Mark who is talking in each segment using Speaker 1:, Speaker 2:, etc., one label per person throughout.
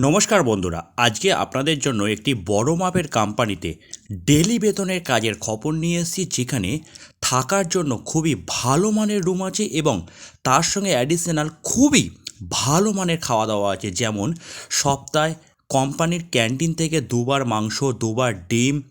Speaker 1: নমস্কার বন্ধুরা, আজকে আপনাদের জন্য একটি বড় মাপের কোম্পানিতে ডেলি বেতনের কাজের খবর নিয়ে এসেছি, যেখানে থাকার জন্য খুবই ভালো মানের রুম আছে এবং তার সঙ্গে অ্যাডিশনাল খুবই ভালো মানের খাওয়া দাওয়া আছে। যেমন সপ্তাহে কোম্পানির ক্যান্টিন থেকে দুবার মাংস, দুবার ডিম,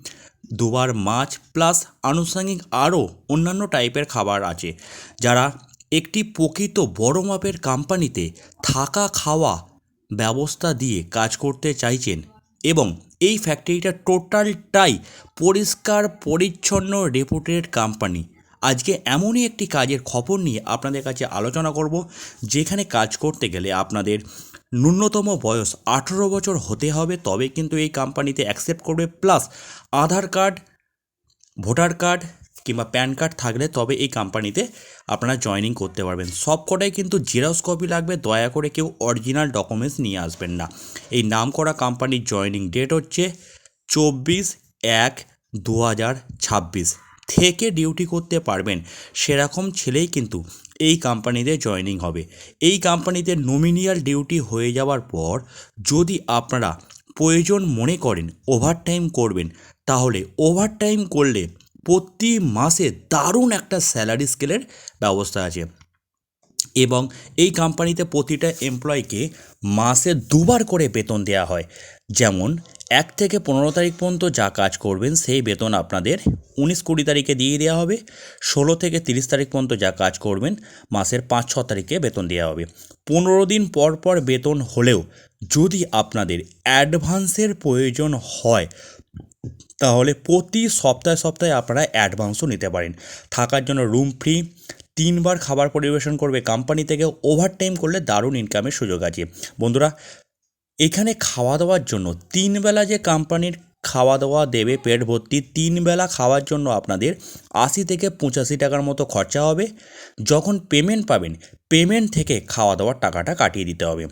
Speaker 1: দুবার মাছ, প্লাস আনুষঙ্গিক আরও অন্যান্য টাইপের খাবার আছে। যারা একটি প্রকৃত বড় মাপের কোম্পানিতে থাকা খাওয়া ব্যবস্থা দিয়ে কাজ করতে চাইছেন এবং এই ফ্যাক্টরিটা টোটালটাই পরিষ্কার, পরিচ্ছন্ন রেপুটেড কোম্পানি আজকে এমনই একটি কাজের খবর নিয়ে আপনাদের কাছে আলোচনা করব, যেখানে কাজ করতে গেলে আপনাদের ন্যূনতম বয়স আঠেরো বছর হতে হবে, তবে কিন্তু এই কোম্পানিতে অ্যাকসেপ্ট করবে plus Aadhaar card voter card কিংবা প্যান কার্ড থাকলে তবে এই কোম্পানিতে আপনারা জয়েনিং করতে পারবেন। সব কটাই কিন্তু জেরক্স কপি লাগবে, দয়া করে কেউ অরিজিনাল ডকুমেন্টস নিয়ে আসবেন না। এই নাম করা কোম্পানির জয়েনিং ডেট হচ্ছে চব্বিশ এক দু হাজার ছাব্বিশ। থেকে ডিউটি করতে পারবেন, সেরকম ছেলেই কিন্তু এই কোম্পানিতে জয়েনিং হবে। এই কোম্পানিতে নমিনিয়াল ডিউটি হয়ে যাওয়ার পর যদি আপনারা প্রয়োজন মনে করেন ওভারটাইম করবেন, তাহলে ওভারটাইম করলে প্রতি মাসে দারুণ একটা স্যালারি স্কেলের ব্যবস্থা আছে। এবং এই কোম্পানিতে প্রতিটা এমপ্লয়িকে মাসে দুবার করে বেতন দেওয়া হয়। যেমন, এক থেকে পনেরো তারিখ পর্যন্ত যা কাজ করবেন, সেই বেতন আপনাদের উনিশ কুড়ি তারিখে দিয়ে দেওয়া হবে। ষোলো থেকে তিরিশ তারিখ পর্যন্ত যা কাজ করবেন, মাসের পাঁচ, ছ তারিখে বেতন দেওয়া হবে। পনেরো দিন পর পর বেতন হলেও যদি আপনাদের অ্যাডভান্সের প্রয়োজন হয় তাহলে প্রতি সপ্তাহে সপ্তাহে আপনারা অ্যাডভান্সও নিতে পারেন। থাকার জন্য রুম ফ্রি, তিনবার খাবার পরিবেশন করবে কোম্পানি থেকে ওভারটাইম করলে দারুণ ইনকামের সুযোগ আছে। বন্ধুরা, এখানে খাওয়া দাওয়ার জন্য তিন বেলা যে কোম্পানির খাওয়া দাওয়া দেবে পেট ভর্তি তিন বেলা খাওয়ার জন্য আপনাদের আশি থেকে পঁচাশি টাকার মতো খরচা হবে। যখন পেমেন্ট পাবেন পেমেন্ট থেকে খাওয়া দাওয়ার টাকাটা কাটিয়ে দিতে হবে।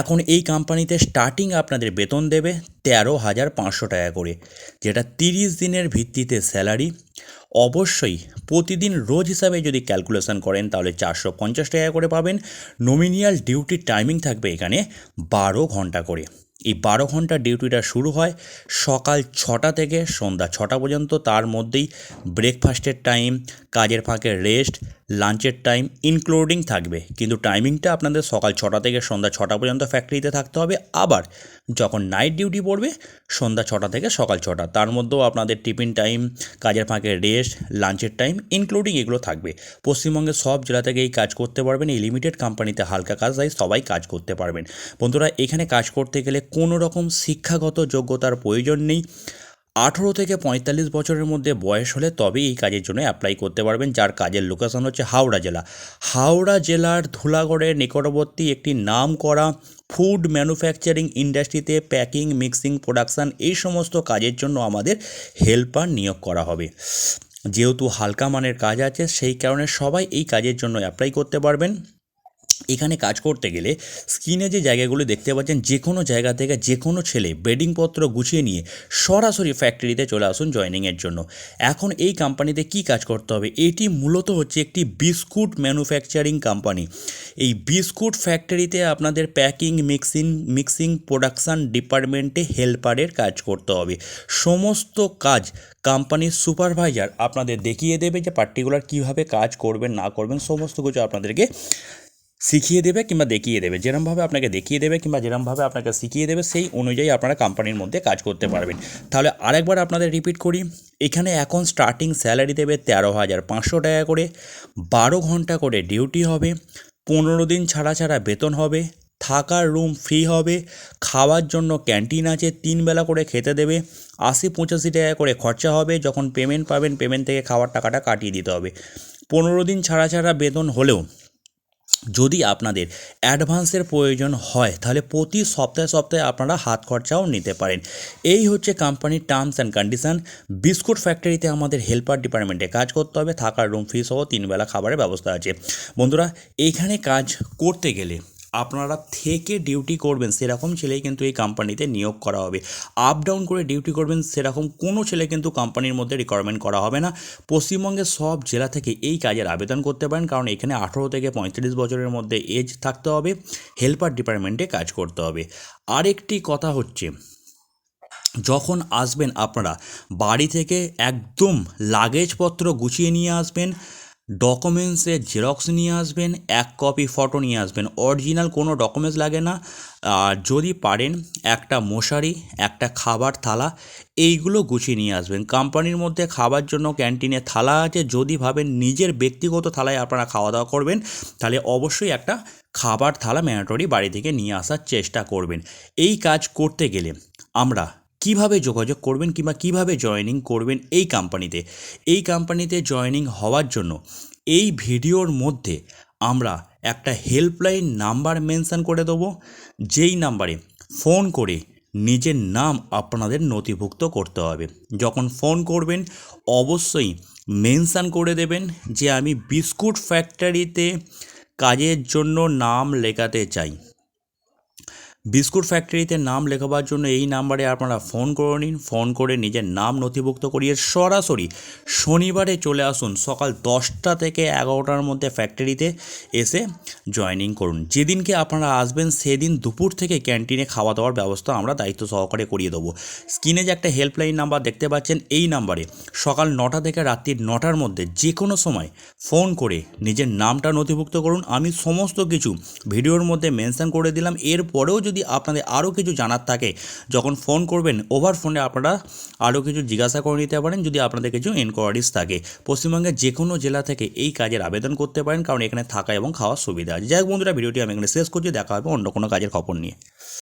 Speaker 1: এখন এই কোম্পানিতে স্টার্টিং আপনাদের বেতন দেবে তেরো হাজার পাঁচশো টাকা করে, যেটা তিরিশ দিনের ভিত্তিতে স্যালারি অবশ্যই প্রতিদিন রোজ হিসাবে যদি ক্যালকুলেশন করেন, তাহলে চারশো পঞ্চাশ টাকা করে পাবেন। নমিনিয়াল ডিউটির টাইমিং থাকবে এখানে বারো ঘণ্টা করে। এই বারো ঘণ্টা ডিউটিটা শুরু হয় সকাল ছটা থেকে সন্ধ্যা ছটা পর্যন্ত। তার মধ্যেই ব্রেকফাস্টের টাইম কাজের ফাঁকে রেস্ট লাঞ্চের টাইম ইনক্লুডিং থাকবে। কিন্তু টাইমিংটা আপনাদের সকাল ছটা থেকে সন্ধ্যা ছটা পর্যন্ত ফ্যাক্টরিতে থাকতে হবে। আবার যখন নাইট ডিউটি পড়বে, সন্ধ্যা ছটা থেকে সকাল ছটা। তার মধ্যেও আপনাদের টিফিন টাইম কাজের ফাঁকে রেস্ট লাঞ্চের টাইম ইনক্লুডিং এগুলো থাকবে। পশ্চিমবঙ্গের সব জেলা থেকে এই কাজ করতে পারবেন। এই লিমিটেড কোম্পানিতে হালকা কাজ তাই সবাই কাজ করতে পারবেন। বন্ধুরা, এখানে কাজ করতে গেলে কোনো রকম শিক্ষাগত যোগ্যতার প্রয়োজন নেই। আঠেরো থেকে পঁয়তাল্লিশ বছরের মধ্যে বয়স হলে তবেই এই কাজের জন্য অ্যাপ্লাই করতে পারবেন, যার কাজের লোকেশন হচ্ছে হাওড়া জেলা। হাওড়া জেলার ধুলাগড়ের নিকটবর্তী একটি নাম করা ফুড ম্যানুফ্যাকচারিং ইন্ডাস্ট্রিতে প্যাকিং মিক্সিং প্রোডাকশান এই সমস্ত কাজের জন্য আমাদের হেল্পার নিয়োগ করা হবে। যেহেতু হালকা মানের কাজ আছে, সেই কারণে সবাই এই কাজের জন্য অ্যাপ্লাই করতে পারবেন। এখানে কাজ করতে গেলে স্ক্রিনে যে জায়গাগুলো দেখতে পাচ্ছেন যে কোনো জায়গা থেকে যে কোনো ছেলে বেডিংপত্র গুছিয়ে নিয়ে সরাসরি ফ্যাক্টরিতে চলে আসুন জয়নিংয়ের জন্য। এখন এই কোম্পানিতে কি কাজ করতে হবে? এটি মূলত হচ্ছে একটি বিস্কুট ম্যানুফ্যাকচারিং কোম্পানি এই বিস্কুট ফ্যাক্টরিতে আপনাদের প্যাকিং মিক্সিং মিক্সিং প্রোডাকশান ডিপার্টমেন্টে হেল্পারের কাজ করতে হবে। সমস্ত কাজ কোম্পানির সুপারভাইজার আপনাদের দেখিয়ে দেবে যে পার্টিকুলার কীভাবে কাজ করবেন, না করবেন, সমস্ত কিছু আপনাদেরকে শিখিয়ে দেবে কিংবা দেখিয়ে দেবে। যেরমভাবে আপনাকে দেখিয়ে দেবে কিংবা যেরমভাবে আপনাকে শিখিয়ে দেবে, সেই অনুযায়ী আপনারা কোম্পানির মধ্যে কাজ করতে পারবেন। তাহলে আরেকবার আপনাদের রিপিট করি। এখানে এখন স্টার্টিং স্যালারি দেবে তেরো হাজার পাঁচশো টাকা করে। বারো ঘণ্টা করে ডিউটি হবে। পনেরো দিন ছাড়া ছাড়া বেতন হবে। থাকার রুম ফ্রি হবে। খাওয়ার জন্য ক্যান্টিন আছে, তিন বেলা করে খেতে দেবে। আশি পঁচাশি টাকা করে খরচা হবে। যখন পেমেন্ট পাবেন পেমেন্ট থেকে খাওয়ার টাকাটা কাটিয়ে দিতে হবে। পনেরো দিন ছাড়া ছাড়া বেতন হলেও যদি আপনাদের অ্যাডভান্সের প্রয়োজন হয়, তাহলে প্রতি সপ্তাহে সপ্তাহে আপনারা হাত খরচাও নিতে পারেন। এই হচ্ছে কোম্পানির টার্মস অ্যান্ড কন্ডিশান বিস্কুট ফ্যাক্টরিতে আমাদের হেল্পার ডিপার্টমেন্টে কাজ করতে হবে, থাকার রুম ফি সহ তিনবেলা খাবারের ব্যবস্থা আছে। বন্ধুরা, এইখানে কাজ করতে গেলে আপনারা থেকে ডিউটি করবেন, সেরকম ছেলেই কিন্তু এই কোম্পানিতে নিয়োগ করা হবে। আপ ডাউন করে ডিউটি করবেন, সেরকম কোনো ছেলে কিন্তু কোম্পানির মধ্যে রিকোয়ারমেন্ট করা হবে না। পশ্চিমবঙ্গের সব জেলা থেকে এই কাজের আবেদন করতে পারেন, কারণ এখানে আঠেরো থেকে পঁয়ত্রিশ বছরের মধ্যে এজ থাকতে হবে হেল্পার ডিপার্টমেন্টে কাজ করতে হবে। আরেকটি কথা হচ্ছে, যখন আসবেন আপনারা, বাড়ি থেকে একদম লাগেজপত্র গুছিয়ে নিয়ে আসবেন ডকুমেন্টসের জেরক্স নিয়ে আসবেন, এক কপি ফটো নিয়ে আসবেন। অরিজিনাল কোনো ডকুমেন্টস লাগে না। আর যদি পারেন, একটা মশারি, একটা খাবার থালা, এইগুলো গুছিয়ে নিয়ে আসবেন। কোম্পানির মধ্যে খাবার জন্য ক্যান্টিনে থালা আছে। যদি ভাবেন নিজের ব্যক্তিগত থালায় আপনারা খাওয়া দাওয়া করবেন, তাহলে অবশ্যই একটা খাবার থালা ম্যান্ডেটরি বাড়ি থেকে নিয়ে আসার চেষ্টা করবেন। এই কাজ করতে গেলে আমরা কীভাবে যোগাযোগ করবেন কিংবা কীভাবে জয়েনিং করবেন এই কোম্পানিতে এই কোম্পানিতে জয়েনিং হওয়ার জন্য এই ভিডিওর মধ্যে আমরা একটা হেল্পলাইন নাম্বার মেনশন করে দেবো। যেই নাম্বারে ফোন করে নিজের নাম আপনাদের নথিভুক্ত করতে হবে। যখন ফোন করবেন, অবশ্যই মেনশান করে দেবেন যে আমি বিস্কুট ফ্যাক্টরিতে কাজের জন্য নাম লেখাতে চাই। বিস্কুট ফ্যাক্টরিতে নাম লেখাবার জন্য এই নাম্বারে আপনারা ফোন করে নিন। ফোন করে নিজের নাম নথিভুক্ত করিয়ে সরাসরি শনিবারে চলে আসুন সকাল দশটা থেকে এগারোটার মধ্যে ফ্যাক্টরিতে এসে জয়েনিং করুন। যেদিনকে আপনারা আসবেন সেদিন দুপুর থেকে ক্যান্টিনে খাওয়া দাওয়ার ব্যবস্থা আমরা দায়িত্ব সহকারে করিয়ে দেবো। স্ক্রিনে যে একটা হেল্পলাইন নাম্বার দেখতে পাচ্ছেন, এই নাম্বারে সকাল নটা থেকে রাত্রির নটার মধ্যে যে কোনো সময় ফোন করে নিজের নামটা নথিভুক্ত করুন। আমি সমস্ত কিছু ভিডিওর মধ্যে মেনশন করে দিলাম। এরপরেও যদি আপনাদের আরও কিছু জানার থাকে, যখন ফোন করবেন ওভার ফোনে আপনারা আরও কিছু জিজ্ঞাসা করে নিতে পারেন, যদি আপনাদের কিছু এনকোয়ারিজ থাকে। পশ্চিমবঙ্গের যে কোনো জেলা থেকে এই কাজের আবেদন করতে পারেন, কারণ এখানে থাকা এবং খাওয়ার সুবিধা আছে। যাই হোক বন্ধুরা, ভিডিওটি আমি এখানে শেষ করছি, দেখা হবে অন্য কোনো কাজের খবর নিয়ে।